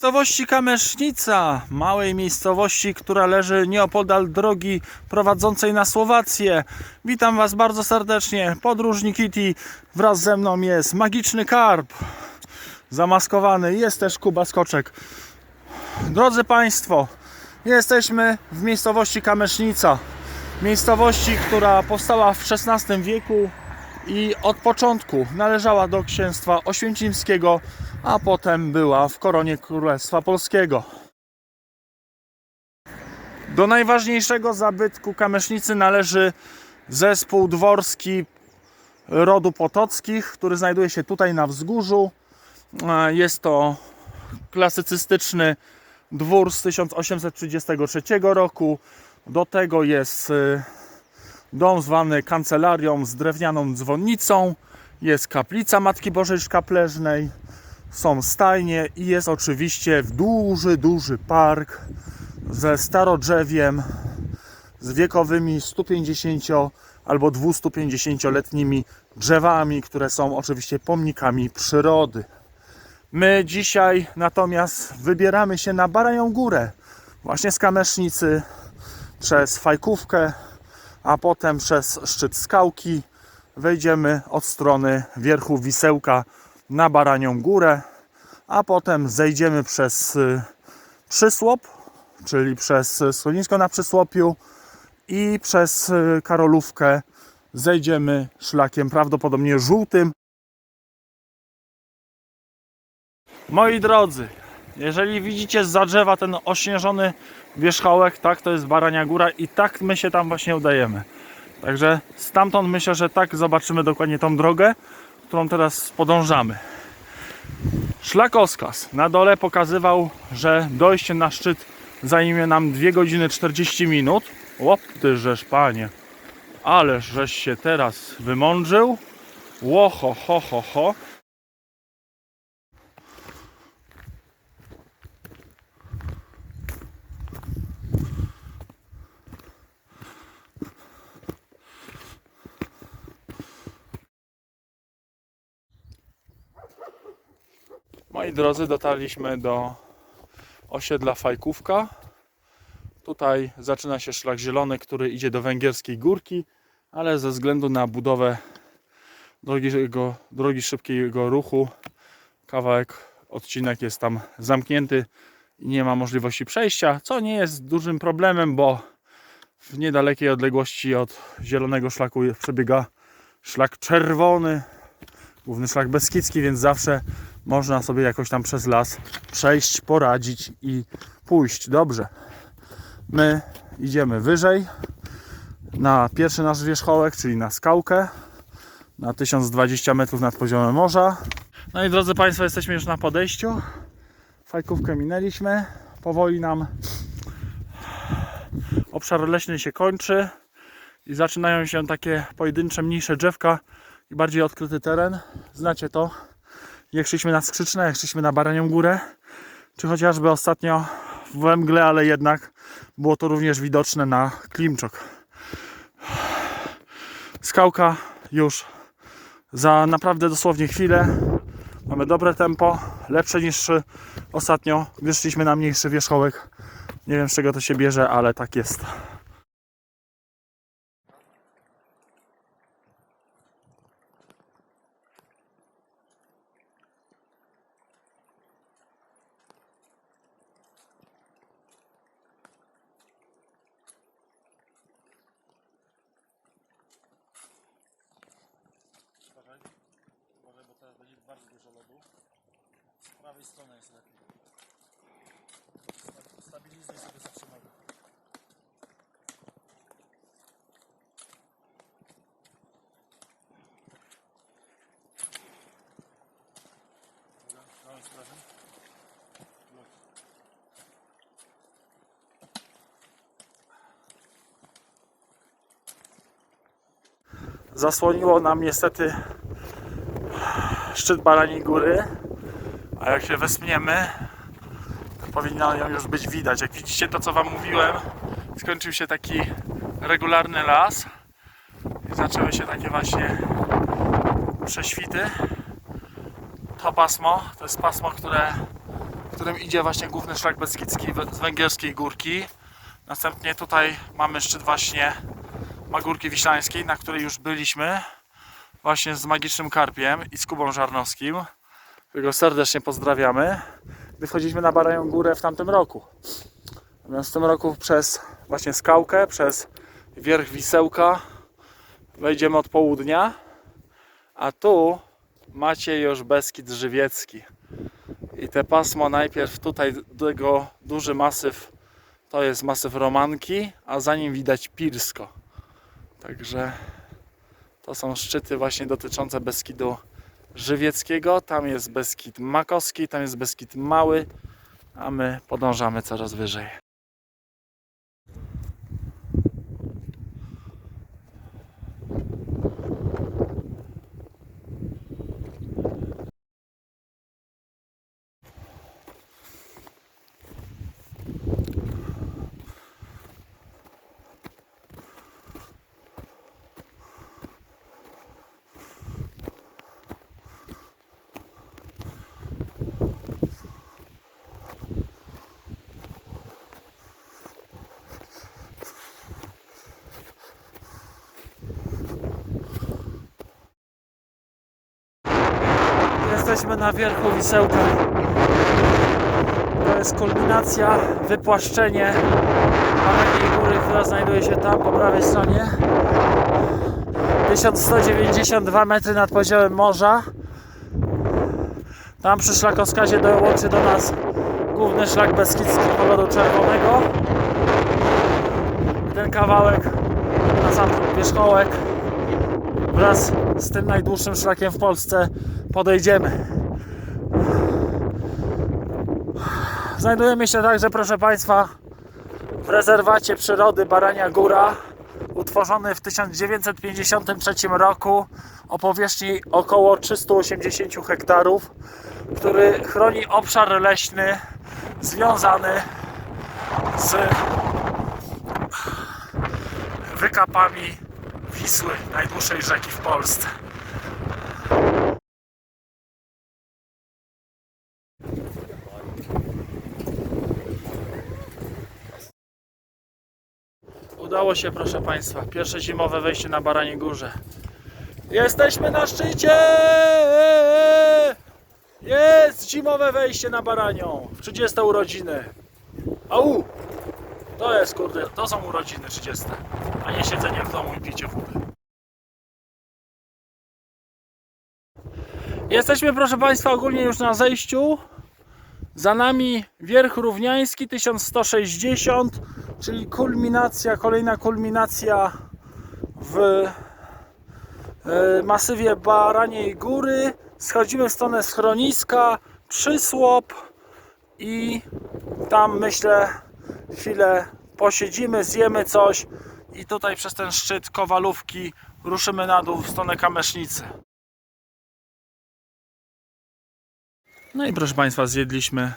Miejscowości Kamesznica, małej miejscowości, która leży nieopodal drogi prowadzącej na Słowację. Witam Was bardzo serdecznie. Podróżnik Kitty wraz ze mną jest magiczny karp. Zamaskowany jest też Kuba Skoczek. Drodzy Państwo, jesteśmy w miejscowości Kamesznica. Miejscowości, która powstała w XVI wieku i od początku należała do księstwa oświęcimskiego, a potem była w koronie Królestwa Polskiego. Do najważniejszego zabytku Kamesznicy należy zespół dworski rodu Potockich, który znajduje się tutaj na wzgórzu. E, Jest to klasycystyczny dwór z 1833 roku. Do tego jest e, dom zwany kancelarią z drewnianą dzwonnicą. Jest kaplica Matki Bożej Szkapleżnej. Są stajnie i jest oczywiście duży, duży park ze starodrzewiem, z wiekowymi 150 albo 250-letnimi drzewami, które są oczywiście pomnikami przyrody. My dzisiaj natomiast wybieramy się na Barają Górę, właśnie z Kamesznicy, przez Fajkówkę, a potem przez szczyt skałki wejdziemy od strony wierchu Wisełka na Baranią Górę, a potem zejdziemy przez y, Przysłop, czyli przez y, schronisko na Przysłopiu i przez y, Karolówkę zejdziemy szlakiem prawdopodobnie żółtym. Moi drodzy, jeżeli widzicie z drzewa ten ośnieżony wierzchołek, tak, to jest Barania Góra i tak my się tam właśnie udajemy. Także stamtąd myślę, że tak zobaczymy dokładnie tą drogę, którą teraz podążamy. Szlakowskaz na dole pokazywał, że dojście na szczyt zajmie nam 2 godziny 40 minut. Łop ty żeż panie, ależ żeś się teraz wymądrzył. Łoho, ho, ho, ho. Moi drodzy, dotarliśmy do osiedla Fajkówka. Tutaj zaczyna się szlak zielony, który idzie do Węgierskiej Górki, ale ze względu na budowę drogi, drogi szybkiego ruchu, kawałek, odcinek jest tam zamknięty i nie ma możliwości przejścia, co nie jest dużym problemem, bo w niedalekiej odległości od zielonego szlaku przebiega szlak czerwony, główny szlak beskidzki, więc zawsze można sobie jakoś tam przez las przejść, poradzić i pójść. Dobrze. My idziemy wyżej na pierwszy nasz wierzchołek, czyli na skałkę na 1020 metrów nad poziomem morza. No i drodzy Państwo, jesteśmy już na podejściu. Fajkówkę minęliśmy. Powoli nam obszar leśny się kończy i zaczynają się takie pojedyncze, mniejsze drzewka i bardziej odkryty teren. Znacie to? Jak szliśmy na Skrzyczne, jak szliśmy na Baranią Górę, czy chociażby ostatnio w Węgle, ale jednak było to również widoczne na Klimczok. Skałka już za naprawdę dosłownie chwilę. Mamy dobre tempo, lepsze niż ostatnio, gdy szliśmy na mniejszy wierzchołek. Nie wiem z czego to się bierze, ale tak jest. Uważaj, uważaj, bo teraz będzie bardzo dużo lodu. Z prawej strony jest lepiej. Stabilizuj sobie. Zasłoniło nam niestety szczyt Baraniej Góry, a jak się wespniemy, to powinno ją już być widać. Jak widzicie to co Wam mówiłem, skończył się taki regularny las i zaczęły się takie właśnie prześwity. To pasmo, to jest pasmo, które którym idzie właśnie główny szlak Beskidzki z Węgierskiej Górki. Następnie tutaj mamy szczyt właśnie Magórki Wiślańskiej, na której już byliśmy właśnie z Magicznym Karpiem i z Kubą Żarnowskim, którego serdecznie pozdrawiamy, gdy wchodziliśmy na Barają Górę w tamtym roku. Natomiast w tym roku przez właśnie skałkę, przez wierch Wisełka wejdziemy od południa, a tu macie już Beskid Żywiecki. I te pasmo najpierw tutaj tego duży masyw to jest masyw Romanki, a za nim widać Pirsko. Także to są szczyty właśnie dotyczące Beskidu Żywieckiego. Tam jest Beskid Makowski, tam jest Beskid Mały, a my podążamy coraz wyżej. Jesteśmy na wierchu Wisełka. To jest kulminacja, wypłaszczenie Malekiej Góry, która znajduje się tam po prawej stronie. 1192 metry nad poziomem morza. Tam przy szlakoskazie dołączy do nas główny szlak Beskidzki koloru czerwonego. Ten kawałek na sam wierzchołek wraz z tym najdłuższym szlakiem w Polsce podejdziemy. Znajdujemy się także, proszę Państwa, w rezerwacie przyrody Barania Góra, utworzony w 1953 roku o powierzchni około 380 hektarów, który chroni obszar leśny związany z wykapami Wisły, najdłuższej rzeki w Polsce. Udało się, proszę Państwa. Pierwsze zimowe wejście na Baranie Górze. Jesteśmy na szczycie! Jest zimowe wejście na Baranią w 30 urodziny. Au! To jest, kurde, to są urodziny 30, a nie siedzenie w domu i picie wody. Jesteśmy, proszę Państwa, ogólnie już na zejściu. Za nami wierch równiański 1160, czyli kulminacja, kolejna kulminacja w e, masywie Baraniej Góry. Schodzimy w stronę schroniska, przysłop i tam myślę chwilę posiedzimy, zjemy coś i tutaj przez ten szczyt Kowalówki ruszymy na dół w stronę Kamesznicy. No i proszę Państwa, zjedliśmy,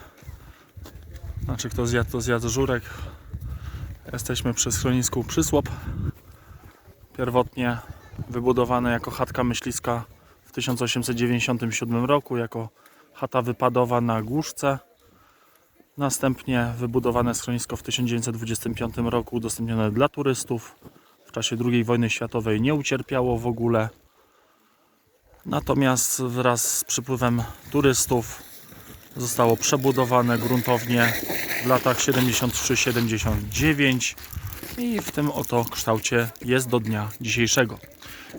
znaczy kto zjadł, to zjadł żurek. Jesteśmy przy schronisku Przysłop. Pierwotnie wybudowane jako chatka myśliska w 1897 roku, jako chata wypadowa na Głuszce. Następnie wybudowane schronisko w 1925 roku, udostępnione dla turystów. W czasie II wojny światowej nie ucierpiało w ogóle. Natomiast wraz z przypływem turystów zostało przebudowane gruntownie w latach 73-79 i w tym oto kształcie jest do dnia dzisiejszego.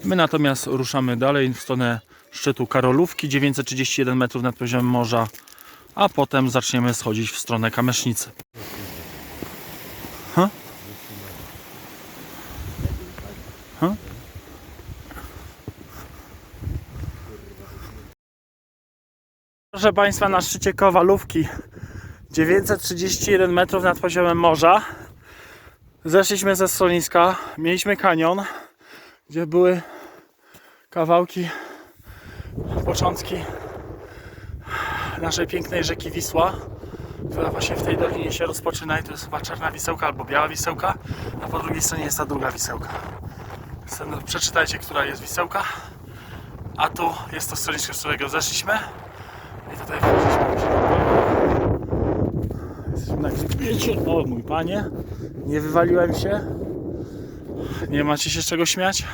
My natomiast ruszamy dalej w stronę szczytu Karolówki, 931 metrów nad poziomem morza, a potem zaczniemy schodzić w stronę Kamesznicy. Huh? Proszę Państwa, na szczycie Kowalówki 931 metrów nad poziomem morza. Zeszliśmy ze schroniska, mieliśmy kanion, gdzie były kawałki, początki naszej pięknej rzeki Wisła, która właśnie w tej dolinie się rozpoczyna i to jest chyba czarna wisełka albo biała wisełka, a po drugiej stronie jest ta druga wisełka. Sen- Przeczytajcie, która jest wisełka, a tu jest to schronisko, z którego zeszliśmy i tutaj wchodziliśmy. Na grzbiecie. O mój panie, nie wywaliłem się. Nie macie się z czego śmiać.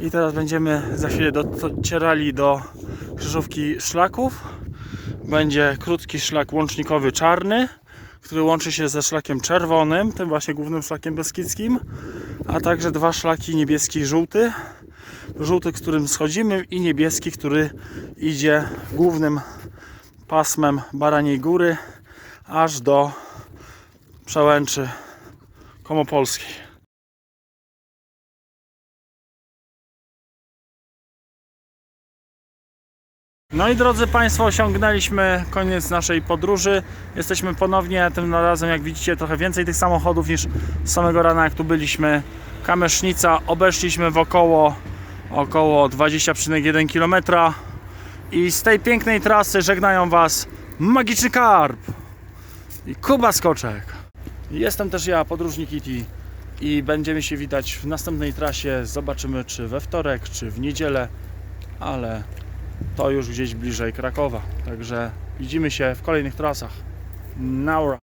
I teraz będziemy za chwilę docierali do krzyżówki szlaków. Będzie krótki szlak łącznikowy czarny, który łączy się ze szlakiem czerwonym, tym właśnie głównym szlakiem beskidzkim, a także dwa szlaki niebieski i żółty. Żółty, którym schodzimy i niebieski, który idzie głównym pasmem Baraniej Góry aż do przełęczy Komopolskiej. No i drodzy Państwo, osiągnęliśmy koniec naszej podróży. Jesteśmy ponownie, tym razem jak widzicie trochę więcej tych samochodów niż z samego rana jak tu byliśmy. Kamesznica, obeszliśmy w około, około 20,1 km. I z tej pięknej trasy żegnają Was Magiczny Karp i Kuba Skoczek. Jestem też ja, podróżnik Iti i będziemy się widać w następnej trasie. Zobaczymy czy we wtorek, czy w niedzielę, ale to już gdzieś bliżej Krakowa. Także widzimy się w kolejnych trasach. Naura.